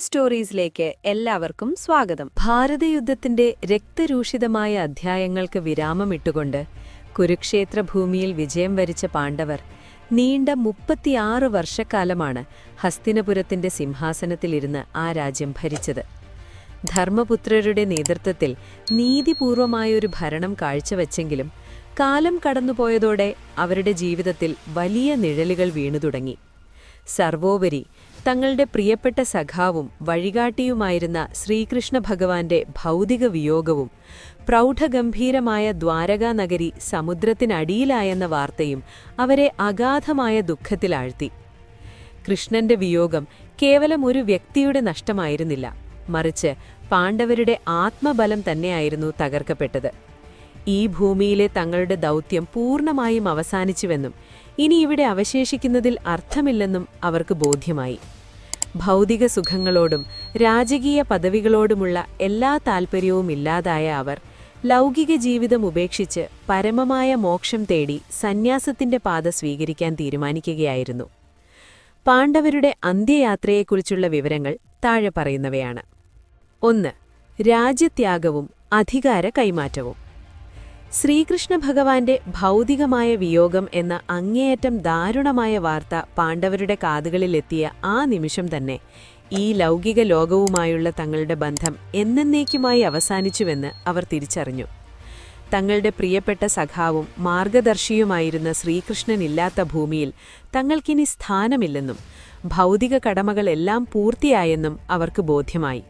സ്റ്റോറീസിലേക്ക് എല്ലാവർക്കും സ്വാഗതം. ഭാരതയുദ്ധത്തിന്റെ രക്തരൂഷിതമായ അധ്യായങ്ങൾക്ക് വിരാമമിട്ടുകൊണ്ട് കുരുക്ഷേത്ര ഭൂമിയിൽ വിജയം വരിച്ച പാണ്ഡവർ നീണ്ട മുപ്പത്തിയാറ് വർഷക്കാലമാണ് ഹസ്തിനപുരത്തിന്റെ സിംഹാസനത്തിലിരുന്ന് ആ രാജ്യം ഭരിച്ചത്. ധർമ്മപുത്രരുടെ നേതൃത്വത്തിൽ നീതിപൂർവമായൊരു ഭരണം കാഴ്ചവെച്ചെങ്കിലും കാലം കടന്നുപോയതോടെ അവരുടെ ജീവിതത്തിൽ വലിയ നിഴലുകൾ വീണു തുടങ്ങി സർവോപരി തങ്ങളുടെ പ്രിയപ്പെട്ട സഖാവും വഴികാട്ടിയുമായിരുന്ന ശ്രീകൃഷ്ണ ഭഗവാന്റെ ഭൗതിക വിയോഗവും പ്രൗഢഗംഭീരമായ ദ്വാരകാ നഗരി സമുദ്രത്തിനടിയിലായെന്ന വാർത്തയും അവരെ അഗാധമായ ദുഃഖത്തിലാഴ്ത്തി. കൃഷ്ണന്റെ വിയോഗം കേവലം ഒരു വ്യക്തിയുടെ നഷ്ടമായിരുന്നില്ല മറിച്ച് പാണ്ഡവരുടെ ആത്മബലം തന്നെയായിരുന്നു തകർക്കപ്പെട്ടത്. ഈ ഭൂമിയിലെ തങ്ങളുടെ ദൗത്യം പൂർണമായും അവസാനിച്ചുവെന്നും ഇനി ഇവിടെ അവശേഷിക്കുന്നതിൽ അർത്ഥമില്ലെന്നും അവർക്ക് ബോധ്യമായി. ഭൗതിക സുഖങ്ങളോടും രാജകീയ പദവികളോടുമുള്ള എല്ലാ താൽപ്പര്യവും ഇല്ലാതായ അവർ ലൗകിക ജീവിതം ഉപേക്ഷിച്ച് പരമമായ മോക്ഷം തേടി സന്യാസത്തിന്റെ പാത സ്വീകരിക്കാൻ തീരുമാനിക്കുകയായിരുന്നു. പാണ്ഡവരുടെ അന്ത്യയാത്രയെക്കുറിച്ചുള്ള വിവരങ്ങൾ താഴെ പറയുന്നവയാണ്. ഒന്ന് രാജ്യത്യാഗവും അധികാര കൈമാറ്റവും. ശ്രീകൃഷ്ണ ഭഗവാന്റെ ഭൗതികമായ വിയോഗം എന്ന അങ്ങേയറ്റം ദാരുണമായ വാർത്ത പാണ്ഡവരുടെ കാതുകളിലെത്തിയ ആ നിമിഷം തന്നെ ഈ ലൗകിക ലോകവുമായുള്ള തങ്ങളുടെ ബന്ധം എന്നേക്കുമായി അവസാനിച്ചുവെന്ന് അവർ തിരിച്ചറിഞ്ഞു. തങ്ങളുടെ പ്രിയപ്പെട്ട സഖാവും മാർഗദർശിയുമായിരുന്ന ശ്രീകൃഷ്ണനില്ലാത്ത ഭൂമിയിൽ തങ്ങൾക്കിനി സ്ഥാനമില്ലെന്നും ഭൗതിക കടമകളെല്ലാം പൂർത്തിയായെന്നും അവർക്ക് ബോധ്യമായി.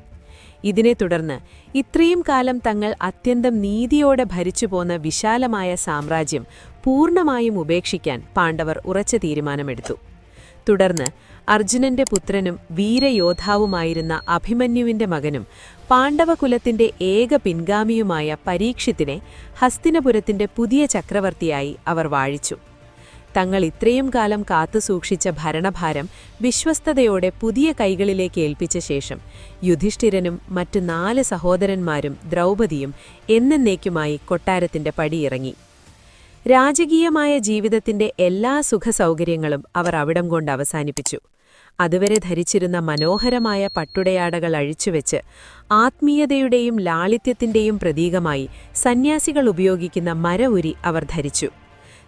ഇതിനെ തുടർന്ന് ഇത്രയും കാലം തങ്ങൾ അത്യന്തം നീതിയോടെ ഭരിച്ചുപോന്ന വിശാലമായ സാമ്രാജ്യം പൂർണമായും ഉപേക്ഷിക്കാൻ പാണ്ഡവർ ഉറച്ച തീരുമാനമെടുത്തു. തുടർന്ന് അർജുനന്റെ പുത്രനും വീരയോദ്ധാവുമായിരുന്ന അഭിമന്യുവിന്റെ മകനും പാണ്ഡവകുലത്തിന്റെ ഏക പിൻഗാമിയുമായ പരീക്ഷിത്തിനെ ഹസ്തിനപുരത്തിന്റെ പുതിയ ചക്രവർത്തിയായി അവർ വാഴിച്ചു. തങ്ങൾ ഇത്രയും കാലം കാത്തു സൂക്ഷിച്ച ഭരണഭാരം വിശ്വസ്തയോടെ പുതിയ കൈകളിലേക്ക് ഏൽപ്പിച്ച ശേഷം യുധിഷ്ഠിരനും മറ്റു നാല് സഹോദരന്മാരും ദ്രൗപദിയും എന്നേക്കുമായി കൊട്ടാരത്തിന്റെ പടിയിറങ്ങി. രാജകീയമായ ജീവിതത്തിന്റെ എല്ലാ സുഖസൗകര്യങ്ങളും അവർ അവിടം കൊണ്ട് അവസാനിപ്പിച്ചു. അതുവരെ ധരിച്ചിരുന്ന മനോഹരമായ പട്ടുടയാടകൾ അഴിച്ചുവെച്ച് ആത്മീയതയുടെയും ലാളിത്യത്തിന്റെയും പ്രതീകമായി സന്യാസികൾ ഉപയോഗിക്കുന്ന മര ഉരി അവർ ധരിച്ചു.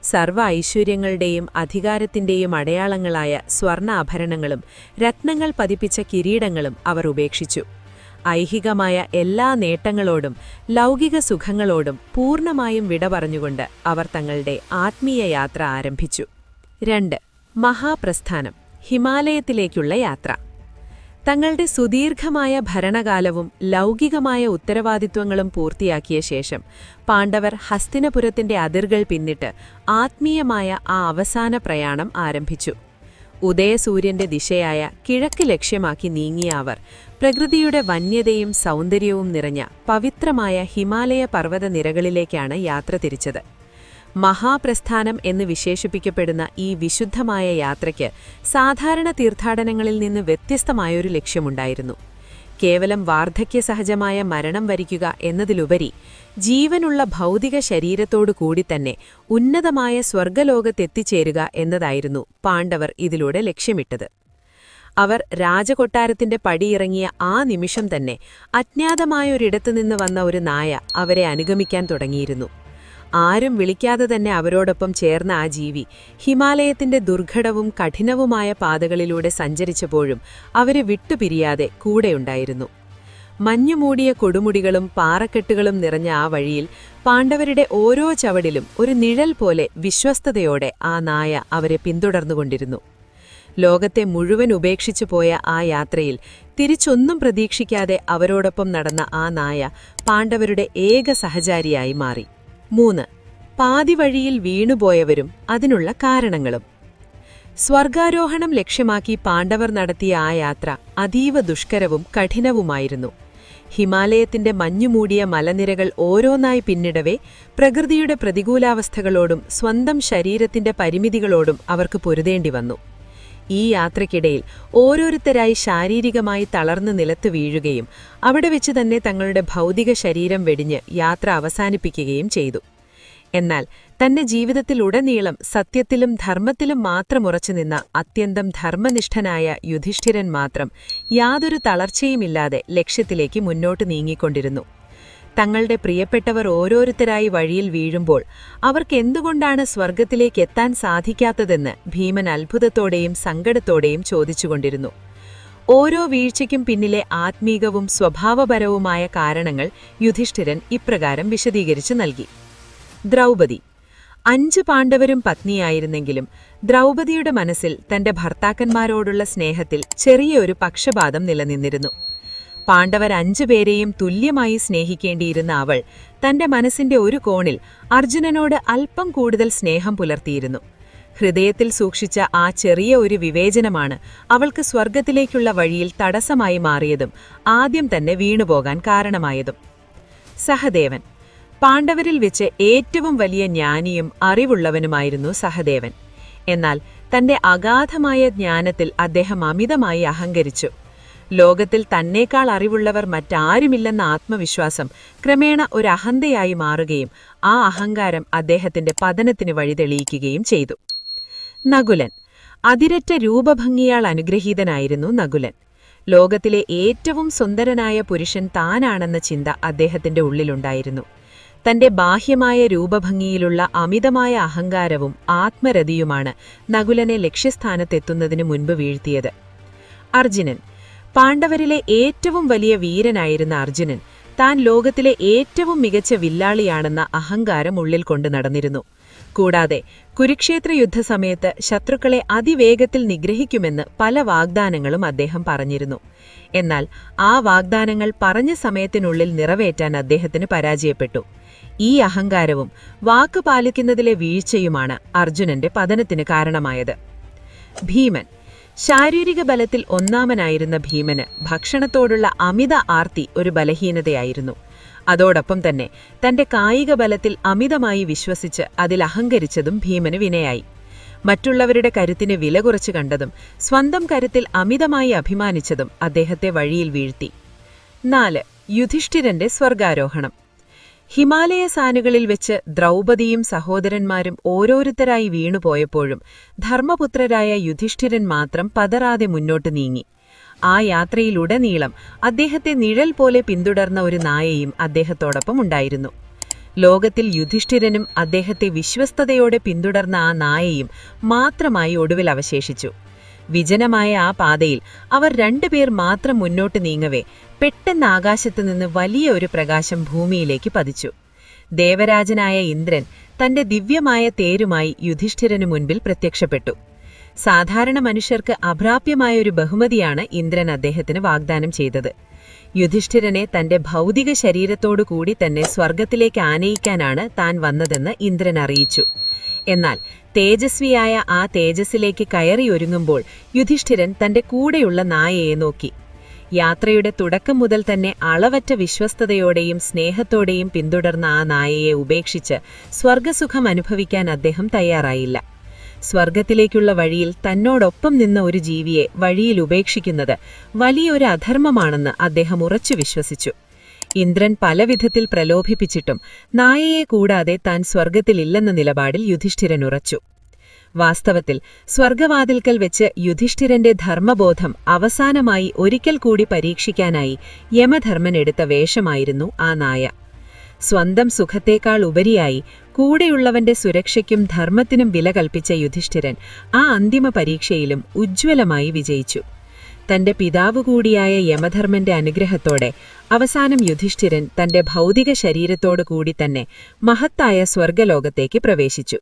സർവ ഐശ്വര്യങ്ങളുടെയും അധികാരത്തിന്റെയും അടയാളങ്ങളായ സ്വർണ ആഭരണങ്ങളും രത്നങ്ങൾ പതിപ്പിച്ച കിരീടങ്ങളും അവർ ഉപേക്ഷിച്ചു. ഐഹികമായ എല്ലാ നേട്ടങ്ങളോടും ലൗകിക സുഖങ്ങളോടും പൂർണമായും വിട പറഞ്ഞുകൊണ്ട് അവർ തങ്ങളുടെ ആത്മീയ യാത്ര ആരംഭിച്ചു. രണ്ട്. മഹാപ്രസ്ഥാനം. ഹിമാലയത്തിലേക്കുള്ള യാത്ര. തങ്ങളുടെ സുദീർഘമായ ഭരണകാലവും ലൗകികമായ ഉത്തരവാദിത്വങ്ങളും പൂർത്തിയാക്കിയ ശേഷം പാണ്ഡവർ ഹസ്തിനപുരത്തിന്റെ അതിർകൾ പിന്നിട്ട് ആത്മീയമായ ആ അവസാന പ്രയാണം ആരംഭിച്ചു. ഉദയസൂര്യന്റെ ദിശയായ കിഴക്ക് ലക്ഷ്യമാക്കി നീങ്ങിയ അവർ പ്രകൃതിയുടെ വന്യതയും സൗന്ദര്യവും നിറഞ്ഞ പവിത്രമായ ഹിമാലയ പർവതനിരകളിലേക്കാണ് യാത്ര തിരിച്ചത്. മഹാപ്രസ്ഥാനം എന്ന് വിശേഷിപ്പിക്കപ്പെടുന്ന ഈ വിശുദ്ധമായ യാത്രയ്ക്ക് സാധാരണ തീർത്ഥാടനങ്ങളിൽ നിന്ന് വ്യത്യസ്തമായൊരു ലക്ഷ്യമുണ്ടായിരുന്നു. കേവലം വാർദ്ധക്യ സഹജമായ മരണം വരിക്കുക എന്നതിലുപരി ജീവനുള്ള ഭൗതിക ശരീരത്തോടു കൂടി തന്നെ ഉന്നതമായ സ്വർഗലോകത്തെത്തിച്ചേരുക എന്നതായിരുന്നു പാണ്ഡവർ ഇതിലൂടെ ലക്ഷ്യമിട്ടത്. അവർ രാജകൊട്ടാരത്തിന്റെ പടിയിറങ്ങിയ ആ നിമിഷം തന്നെ അജ്ഞാതമായൊരിടത്തുനിന്ന് വന്ന ഒരു നായ അവരെ അനുഗമിക്കാൻ തുടങ്ങിയിരുന്നു. ആരും വിളിക്കാതെ തന്നെ അവരോടൊപ്പം ചേർന്ന ആ ജീവി ഹിമാലയത്തിന്റെ ദുർഘടവും കഠിനവുമായ പാതകളിലൂടെ സഞ്ചരിച്ചപ്പോഴും അവരെ വിട്ടുപിരിയാതെ കൂടെയുണ്ടായിരുന്നു. മഞ്ഞുമൂടിയ കൊടുമുടികളും പാറക്കെട്ടുകളും നിറഞ്ഞ ആ വഴിയിൽ പാണ്ഡവരുടെ ഓരോ ചവടിലും ഒരു നിഴൽ പോലെ വിശ്വസ്തയോടെ ആ നായ അവരെ പിന്തുടർന്നുകൊണ്ടിരുന്നു. ലോകത്തെ മുഴുവൻ ഉപേക്ഷിച്ചു പോയ ആ യാത്രയിൽ തിരിച്ചൊന്നും പ്രതീക്ഷിക്കാതെ അവരോടൊപ്പം നടന്ന ആ നായ പാണ്ഡവരുടെ ഏക സഹചാരിയായി മാറി. മൂന്ന്. പാതിവഴിയിൽ വീണുപോയവരും അതിനുള്ള കാരണങ്ങളും. സ്വർഗാരോഹണം ലക്ഷ്യമാക്കി പാണ്ഡവർ നടത്തിയ ആ യാത്ര അതീവ ദുഷ്കരവും കഠിനവുമായിരുന്നു. ഹിമാലയത്തിന്റെ മഞ്ഞുമൂടിയ മലനിരകൾ ഓരോന്നായി പിന്നിടവേ പ്രകൃതിയുടെ പ്രതികൂലാവസ്ഥകളോടും സ്വന്തം ശരീരത്തിന്റെ പരിമിതികളോടും അവർക്ക് പൊരുതേണ്ടി വന്നു ഈ യാത്രയ്ക്കിടയിൽ ഓരോരുത്തരായി ശാരീരികമായി തളർന്ന് നിലത്ത് വീഴുകയും അവിടെ വെച്ച് തന്നെ തങ്ങളുടെ ഭൗതിക ശരീരം വെടിഞ്ഞ് യാത്ര അവസാനിപ്പിക്കുകയും ചെയ്തു. എന്നാൽ തന്റെ ജീവിതത്തിലുടനീളം സത്യത്തിലും ധർമ്മത്തിലും മാത്രം ഉറച്ചുനിന്ന അത്യന്തം ധർമ്മനിഷ്ഠനായ യുധിഷ്ഠിരൻ മാത്രം യാതൊരു തളർച്ചയുമില്ലാതെ ലക്ഷ്യത്തിലേക്ക് മുന്നോട്ട് നീങ്ങിക്കൊണ്ടിരുന്നു. തങ്ങളുടെ പ്രിയപ്പെട്ടവർ ഓരോരുത്തരായി വഴിയിൽ വീഴുമ്പോൾ അവർക്ക് എന്തുകൊണ്ടാണ് സ്വർഗത്തിലേക്ക് എത്താൻ സാധിക്കാത്തതെന്ന് ഭീമൻ അത്ഭുതത്തോടെയും സങ്കടത്തോടെയും ചോദിച്ചുകൊണ്ടിരുന്നു. ഓരോ വീഴ്ചയ്ക്കും പിന്നിലെ ആത്മീകവും സ്വഭാവപരവുമായ കാരണങ്ങൾ യുധിഷ്ഠിരൻ ഇപ്രകാരം വിശദീകരിച്ചു നൽകി. ദ്രൗപദി. അഞ്ച് പാണ്ഡവരും പത്നിയായിരുന്നെങ്കിലും ദ്രൗപദിയുടെ മനസ്സിൽ തന്റെ ഭർത്താക്കന്മാരോടുള്ള സ്നേഹത്തിൽ ചെറിയൊരു പക്ഷപാതം നിലനിന്നിരുന്നു. പാണ്ഡവർ അഞ്ചുപേരെയും തുല്യമായി സ്നേഹിക്കേണ്ടിയിരുന്ന അവൾ തന്റെ മനസ്സിന്റെ ഒരു കോണിൽ അർജുനനോട് അല്പം കൂടുതൽ സ്നേഹം പുലർത്തിയിരുന്നു. ഹൃദയത്തിൽ സൂക്ഷിച്ച ആ ചെറിയ ഒരു വിവേചനമാണ് അവൾക്ക് സ്വർഗത്തിലേക്കുള്ള വഴിയിൽ തടസ്സമായി മാറിയതും ആദ്യം തന്നെ വീണുപോകാൻ കാരണമായതും. സഹദേവൻ. പാണ്ഡവരിൽ വെച്ച് ഏറ്റവും വലിയ ജ്ഞാനിയും അറിവുള്ളവനുമായിരുന്നു സഹദേവൻ. എന്നാൽ തന്റെ അഗാധമായ ജ്ഞാനത്തിൽ അദ്ദേഹം അമിതമായി അഹങ്കരിച്ചു. ലോകത്തിൽ തന്നേക്കാൾ അറിവുള്ളവർ മറ്റാരുമില്ലെന്ന ആത്മവിശ്വാസം ക്രമേണ ഒരു അഹന്തയായി മാറുകയും ആ അഹങ്കാരം അദ്ദേഹത്തിന്റെ പതനത്തിന് വഴിതെളിയിക്കുകയും ചെയ്തു. നകുലൻ. അതിരറ്റ രൂപഭംഗിയാൽ അനുഗ്രഹീതനായിരുന്നു നകുലൻ. ലോകത്തിലെ ഏറ്റവും സുന്ദരനായ പുരുഷൻ താനാണെന്ന ചിന്ത അദ്ദേഹത്തിന്റെ ഉള്ളിലുണ്ടായിരുന്നു. തന്റെ ബാഹ്യമായ രൂപഭംഗിയിലുള്ള അമിതമായ അഹങ്കാരവും ആത്മരതിയുമാണ് നകുലനെ ലക്ഷ്യസ്ഥാനത്തെത്തുന്നതിനു മുൻപ് വീഴ്ത്തിയത്. അർജുനൻ. പാണ്ഡവരിലെ ഏറ്റവും വലിയ വീരനായിരുന്ന അർജുനൻ താൻ ലോകത്തിലെ ഏറ്റവും മികച്ച വില്ലാളിയാണെന്ന അഹങ്കാരം ഉള്ളിൽ കൊണ്ട് നടന്നിരുന്നു. കൂടാതെ കുരുക്ഷേത്ര യുദ്ധസമയത്ത് ശത്രുക്കളെ അതിവേഗത്തിൽ നിഗ്രഹിക്കുമെന്ന് പല വാഗ്ദാനങ്ങളും അദ്ദേഹം പറഞ്ഞിരുന്നു. എന്നാൽ ആ വാഗ്ദാനങ്ങൾ പറഞ്ഞ സമയത്തിനുള്ളിൽ നിറവേറ്റാൻ അദ്ദേഹത്തിന് പരാജയപ്പെട്ടു. ഈ അഹങ്കാരവും വാക്ക് പാലിക്കുന്നതിലെ വീഴ്ചയുമാണ് അർജുനന്റെ പതനത്തിന് കാരണമായത്. ഭീമൻ ശാരീരിക ബലത്തിൽ ഒന്നാമനായിരുന്ന ഭീമന് ഭക്ഷണത്തോടുള്ള അമിത ആർത്തി ഒരു ബലഹീനതയായിരുന്നു. അതോടൊപ്പം തന്നെ തന്റെ കായിക ബലത്തിൽ അമിതമായി വിശ്വസിച്ച് അതിൽ അഹങ്കരിച്ചതും ഭീമന് വിനയായി. മറ്റുള്ളവരുടെ കരുത്തിന് വില കുറച്ച് കണ്ടതും സ്വന്തം കരുത്തിൽ അമിതമായി അഭിമാനിച്ചതും അദ്ദേഹത്തെ വഴിയിൽ വീഴ്ത്തി. നാല്. യുധിഷ്ഠിരന്റെ സ്വർഗാരോഹണം. ഹിമാലയ സാനുകളിൽ വെച്ച് ദ്രൗപദിയും സഹോദരന്മാരും ഓരോരുത്തരായി വീണുപോയപ്പോഴും ധർമ്മപുത്രരായ യുധിഷ്ഠിരൻ മാത്രം പതറാതെ മുന്നോട്ട് നീങ്ങി. ആ യാത്രയിലുടനീളം അദ്ദേഹത്തെ നിഴൽ പോലെ പിന്തുടർന്ന ഒരു നായയും അദ്ദേഹത്തോടൊപ്പം ഉണ്ടായിരുന്നു. ലോകത്തിൽ യുധിഷ്ഠിരനും അദ്ദേഹത്തെ വിശ്വസ്തതയോടെ പിന്തുടർന്ന ആ നായയും മാത്രമായി ഒടുവിൽ അവശേഷിച്ചു. വിജനമായ ആ പാതയിൽ അവർ രണ്ടുപേർ മാത്രം മുന്നോട്ട് നീങ്ങവേ പെട്ടെന്ന് ആകാശത്തു നിന്ന് വലിയ ഒരു പ്രകാശം ഭൂമിയിലേക്ക് പതിച്ചു. ദേവരാജനായ ഇന്ദ്രൻ തന്റെ ദിവ്യമായ തേരുമായി യുധിഷ്ഠിരനു മുൻപിൽ പ്രത്യക്ഷപ്പെട്ടു. സാധാരണ മനുഷ്യർക്ക് അപ്രാപ്യമായ ഒരു ബഹുമതിയാണ് ഇന്ദ്രൻ അദ്ദേഹത്തിന് വാഗ്ദാനം ചെയ്തത്. യുധിഷ്ഠിരനെ തന്റെ ഭൗതിക ശരീരത്തോടു കൂടി തന്നെ സ്വർഗത്തിലേക്ക് ആനയിക്കാനാണ് താൻ വന്നതെന്ന് ഇന്ദ്രൻ അറിയിച്ചു. എന്നാൽ തേജസ്വിയായ ആ തേജസ്സിലേക്ക് കയറിയൊരുങ്ങുമ്പോൾ യുധിഷ്ഠിരൻ തന്റെ കൂടെയുള്ള നായയെ നോക്കി. യാത്രയുടെ തുടക്കം മുതൽ തന്നെ അളവറ്റ വിശ്വസ്തയോടെയും സ്നേഹത്തോടെയും പിന്തുടർന്ന ആ നായയെ ഉപേക്ഷിച്ച് സ്വർഗസുഖം അനുഭവിക്കാൻ അദ്ദേഹം തയ്യാറായില്ല. സ്വർഗത്തിലേക്കുള്ള വഴിയിൽ തന്നോടൊപ്പം നിന്ന ഒരു ജീവിയെ വഴിയിൽ ഉപേക്ഷിക്കുന്നത് വലിയൊരു അധർമ്മമാണെന്ന് അദ്ദേഹം ഉറച്ചു വിശ്വസിച്ചു. ഇന്ദ്രൻ പലവിധത്തിൽ പ്രലോഭിപ്പിച്ചിട്ടും നായയെ കൂടാതെ താൻ സ്വർഗത്തിലില്ലെന്ന നിലപാടിൽ യുധിഷ്ഠിരൻ ഉറച്ചു. വാസ്തവത്തിൽ സ്വർഗവാതിൽക്കൽ വെച്ച് യുധിഷ്ഠിരന്റെ ധർമ്മബോധം അവസാനമായി ഒരിക്കൽ കൂടി പരീക്ഷിക്കാനായി യമധർമ്മൻ എടുത്ത വേഷമായിരുന്നു ആ നായ. സ്വന്തം സുഖത്തേക്കാൾ ഉപരിയായി കൂടെയുള്ളവന്റെ സുരക്ഷയ്ക്കും ധർമ്മത്തിനും വില കൽപ്പിച്ച യുധിഷ്ഠിരൻ ആ അന്തിമ പരീക്ഷയിലും ഉജ്ജ്വലമായി വിജയിച്ചു. തന്റെ പിതാവ് കൂടിയായ യമധർമ്മന്റെ അനുഗ്രഹത്തോടെ അവസാനം യുധിഷ്ഠിരൻ തന്റെ ഭൗതിക ശരീരത്തോടു കൂടി തന്നെ മഹത്തായ സ്വർഗലോകത്തേക്ക് പ്രവേശിച്ചു.